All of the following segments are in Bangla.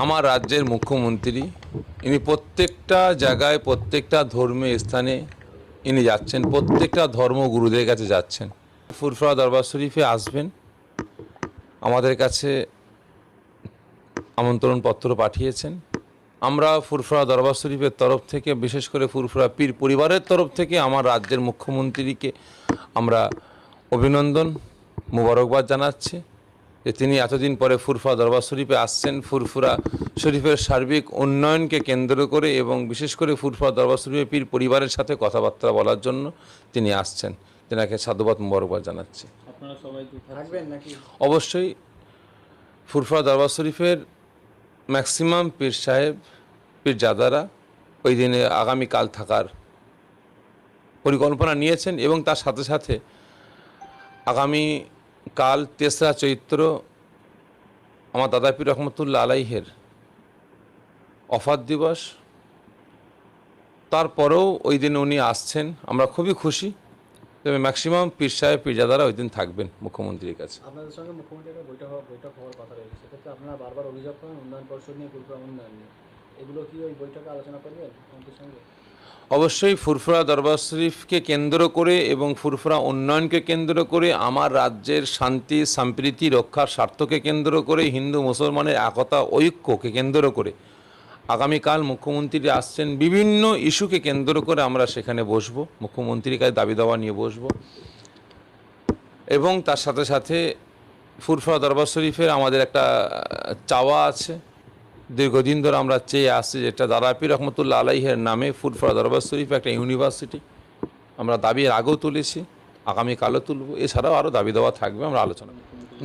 আমার রাজ্যের মুখ্যমন্ত্রী, ইনি প্রত্যেকটা জায়গায়, প্রত্যেকটা ধর্মীয় স্থানে ইনি যাচ্ছেন, প্রত্যেকটা ধর্মগুরুদের কাছে যাচ্ছেন। ফুরফুরা দরবার শরীফে আসবেন, আমাদের কাছে আমন্ত্রণ পত্র পাঠিয়েছেন। আমরা ফুরফুরা দরবার শরীফের তরফ থেকে, বিশেষ করে ফুরফুরা পীর পরিবারের তরফ থেকে, আমার রাজ্যের মুখ্যমন্ত্রীকে আমরা অভিনন্দন, মুবারকবাদ জানাচ্ছি। যে তিনি এতদিন পরে ফুরফা দরবার শরীফে আসছেন ফুরফুরা শরীফের সার্বিক উন্নয়নকে কেন্দ্র করে এবং বিশেষ করে ফুরফুরা দরবার শরীফের পীর পরিবারের সাথে কথাবার্তা বলার জন্য তিনি আসছেন। তেনাকে সাধুবাদ মুবারকবাদ জানাচ্ছি। আপনারা সবাই কি থাকবেন নাকি? অবশ্যই ফুরফুরা দরবার শরীফের ম্যাক্সিমাম পীর সাহেব পীর জাদারা ওই দিনে আগামীকাল থাকার পরিকল্পনা নিয়েছেন এবং তার সাথে সাথে আগামী কাল তেসরা চৈত্র আমার দাদা রহমতুল্লা আলাইহের অফার দিবস। তারপরেও ওই দিন উনি আসছেন, আমরা খুবই খুশি। তবে ম্যাক্সিমাম পীর সাহেব, পীরজাদারা ওই দিন থাকবেন মুখ্যমন্ত্রীর কাছে। আপনাদের সঙ্গে বৈঠক হওয়ার কথা রয়েছে। সেক্ষেত্রে আপনারা বারবার অভিযোগ করেন, উন্নয়ন পরিষদ নিয়ে পুরপুরা উন্নয়ন নিয়ে। এগুলো কি ওই বৈঠকে আলোচনা করবেন সঙ্গে? অবশ্যই ফুরফুরা দরবার শরীফকে কেন্দ্র করে এবং ফুরফুরা উন্নয়নকে কেন্দ্র করে, আমার রাজ্যের শান্তি, সম্প্রীতি, রক্ষার স্বার্থকে কেন্দ্র করে, হিন্দু, মুসলমানের একতা, ঐক্যকে কেন্দ্র করে। আগামীকাল মুখ্যমন্ত্রী আসছেন, বিভিন্ন ইস্যুকে কেন্দ্র করে আমরা সেখানে বসবো, মুখ্যমন্ত্রীর কাছে দাবি দাওয়া নিয়ে বসবো। এবং তার সাথে সাথে ফুরফুরা দরবার শরীফের আমাদের একটা চাওয়া আছে দীর্ঘদিন ধরে আমরা চেয়ে আসছি যেটা দারাপি রহমতুল্লা আলাইহের নামে ফুড ফর দরবার শরীফ একটা ইউনিভার্সিটি। আমরা দাবির আগেও তুলেছি আগামীকালও তুলব। এছাড়াও আরও দাবি দেওয়া থাকবে, আমরা আলোচনা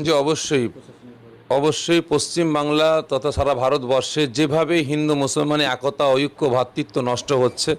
যে অবশ্যই অবশ্যই পশ্চিম বাংলা তথা সারা ভারতবর্ষে যেভাবে হিন্দু মুসলমানের একতা ঐক্য ভ্রাতৃত্ব নষ্ট হচ্ছে